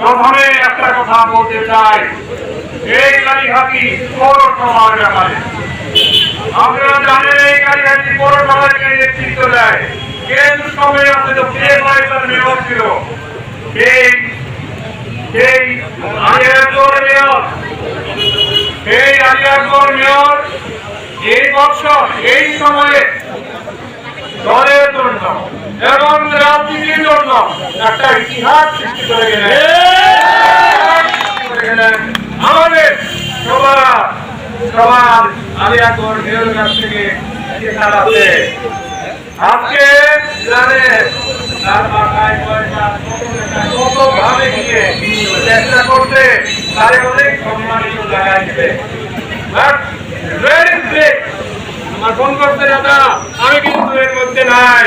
প্রথমে একটা কথা বলতে চাই। এই কালীহাতি পৌরসভার ব্যাপারে। আপনারা জানেন এই কালীহাতি পৌরসভাকে নেতৃত্ব দেয়। কেন্দ্র সময় আপনাদের কে কয়েকজন মেয়র ছিল? সেই এই বছর, এই সময়ে দলের জন্য এবং রাজনীতির জন্য একটা ইতিহাস সৃষ্টি করে গেলেন। আমাদের সবার সবার আলিয়াগড় মেয়র কাছ থেকে আছে। আজকে জানেন তার মাথায় পয়সা কত ভাবে গিয়ে চেষ্টা করতে তারে অনেক সম্মানিত জায়গায় দিবে But very big আমার ফোন করতে দাদা আমি কিন্তু এর মধ্যে নাই।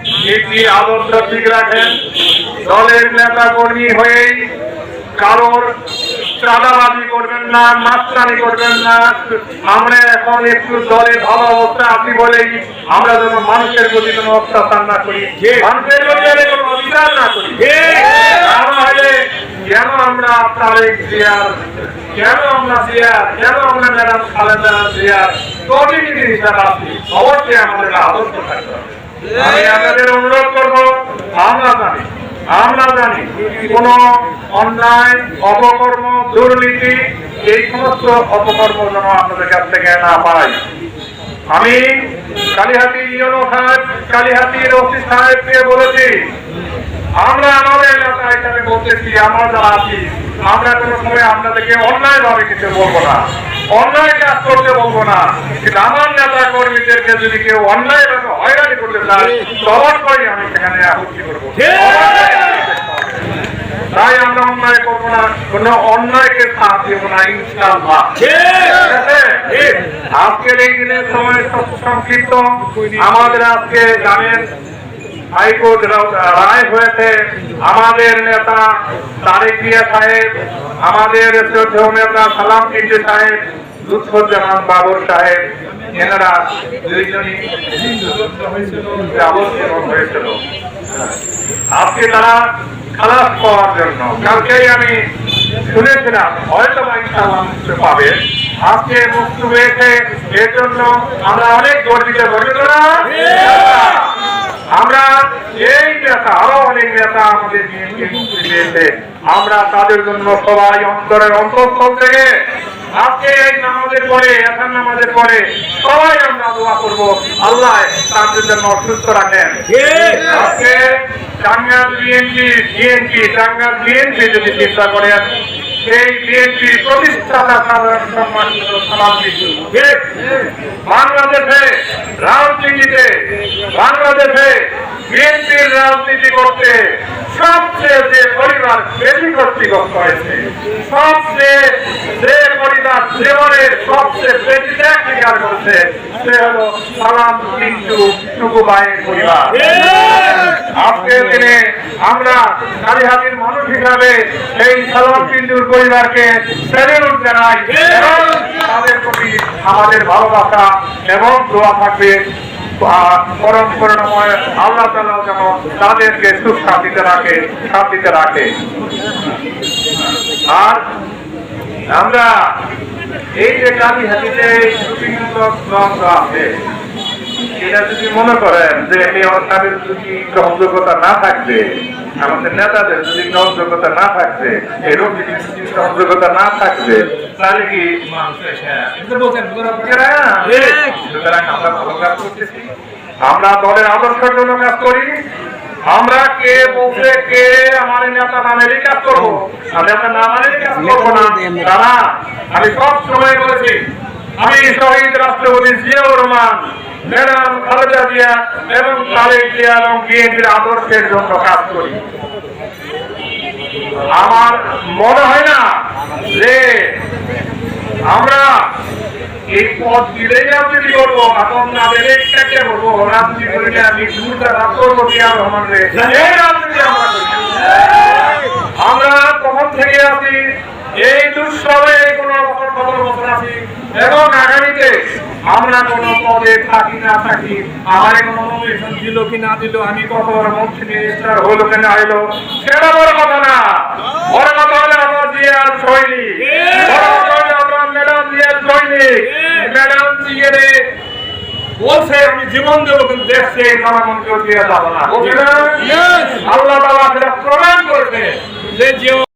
নীতি আদর্শ ঠিক রাখেন। দলের নেতা কর্মী হয়েই কারোর চাঁদাবাজি করবেন না, মাস্তানি করবেন না। আমরা এখন একটু দলের ভালো অবস্থা, আপনি বলেই আমরা যেন মানুষের প্রতি কোনো অত্যাচার না করি, মানুষের প্রতি যেন কোনো অবিচার না করি। কারণ হলে কেন আমরা আপনার জিয়ার কেন আমরা জিয়ার কেন আমরা ম্যাডাম খালেদা জিয়ার প্রতিনিধি হিসাবে আছি, অবশ্যই আমাদের আদর্শ থাকতে হবে। আমি আপনাদের অনুরোধ করব, আমরা জানি আমরা জানি কোন অন্যায়, অপকর্ম, দুর্নীতি, এই সমস্ত অপকর্ম যেন আপনাদের কাছ থেকে না পাই। আমি কালীহাতি ইউনো সাহেব ওসি সাহেবকে বলেছি, আমরা আমাদের এলাকা এখানে বলতেছি, আমরা যারা আছি, আমরা কোনো সময় আপনাদেরকে অন্যায় ভাবে কিছু বলব না। অন্যায় কাজ করতে বলব না। কিন্তু আমার নেতা কর্মীদেরকে যদি কেউ অন্যায় ভাবে হয়রানি করতে চায় অবশ্যই আমি সেখানে আপত্তি করব। তাই আমরা অন্যায় করব না কোন অন্যায়কে সাথ দেবো না আছে? আজকের এই দিনের সময় সংক্ষিপ্ত। আমাদের আজকে জানেন হাইকোর্ট রায় হয়েছে। আমাদের নেতা তারেক জিয়া সাহেব, আমাদের শ্রদ্ধেয় নেতা সালাম চিন্টু সাহেব লুৎফুজ্জামান বাবর সাহেব। এনারা হয়েছিল আজকে তারা খালাস পাওয়ার জন্য। কালকেই আমি শুনেছিলাম, হয়তো মুক্তি পাবে। আজকে মুক্তি হয়েছে, এর জন্য আমরা অনেক গর্বিত। গর্বিত না আমরা এই নেতা আরও অনেক নেতা আমাদের বিএনপি মুক্তি পেয়েছে। আমরা তাদের জন্য সবাই অন্তরের অন্তঃস্থল থেকে আজকে এই নামাজের পরে এখন নামাজের পরে সবাই আমরা দোয়া করব। আল্লাহ তাদের জন্য সুস্থ রাখেন। আজকে Tangail BNP BNP Tangail BNP যদি চিন্তা করেন সেই বিএনপি প্রতিষ্ঠাতা সাধারণ সম্মানিত কিছু বাংলাদেশে রাজনীতিতে বাংলাদেশে বিএনপির রাজনীতি করতে সবচেয়ে যে পরিবার বেশি কর্তৃপক্ষ হয়েছে সবচেয়ে যে পরিবার জীবনের সবচেয়ে বেশি ত্যাগ স্বীকার করছে সে হলো সালাম কিন্তু টুকুবাইয়ের পরিবার। আজকের দিনে আমরা কালীহাতির মানুষ হিসাবে এই সালাম বিন্দুর পরিবারকে স্যালুট জানাই তাদের প্রতি আমাদের ভালোবাসা এবং দোয়া থাকবে। পরম করুণাময় আল্লাহ তালা যেন তাদেরকে সুখ শান্তিতে রাখে শান্তিতে রাখে। আর আমরা এই যে কালী হাতিতে এটা যদি মনে করেন যে এই অর্থাদের যদি গ্রহণযোগ্যতা না থাকবে, আমাদের নেতাদের যদি গ্রহণযোগ্যতা না থাকবে, এই রোগীর যদি গ্রহণযোগ্যতা না থাকবে, তাহলে কি আমরা ভালো কাজ করতেছি, আমরা দলের আদর্শের জন্য কাজ করি, আমরা কে বলছে কে? আমার নেতা কাজ করব। আমি আপনার কাজ করব না। দাদা, আমি সব সময় বলেছি, আমি শহীদ রাষ্ট্রপতি জিয়াউর রহমান, ম্যাডাম খালেদা জিয়া এবং জিয়া এবং বিএনপির আদর্শের জন্য কাজ করি। আমার মনে হয় না যে আমরা এই পদ দিলেই রাজনীতি করব এখন না দিলে কেটে করব রাজনীতি করি না আমি দুটা রাত করব জিয়া রহমান রে? এই রাজনীতি আমরা আমরা তখন থেকে আছি এই দুঃসময়ে কোনো বছর কত বছর আছি এবং আগামীতে আমরা কোনো পদে থাকি না থাকি আমার কোনো নমিনেশন দিল কি না দিল আমি কত বড় মন্ত্রী মিনিস্টার হলো কি না হলো সেটা বড় কথা না। বড় কথা হলো আমার জিয়ার সৈনিক বড় কথা হলো আমার ম্যাডাম জিয়ার সৈনিক ম্যাডাম জিয়ারে বলছে আমি জীবন দেবো কিন্তু দেখছে এই জনগণ কেউ দিয়ে যাব না? আল্লাহ তালা সেটা প্রমাণ করেছে যে যে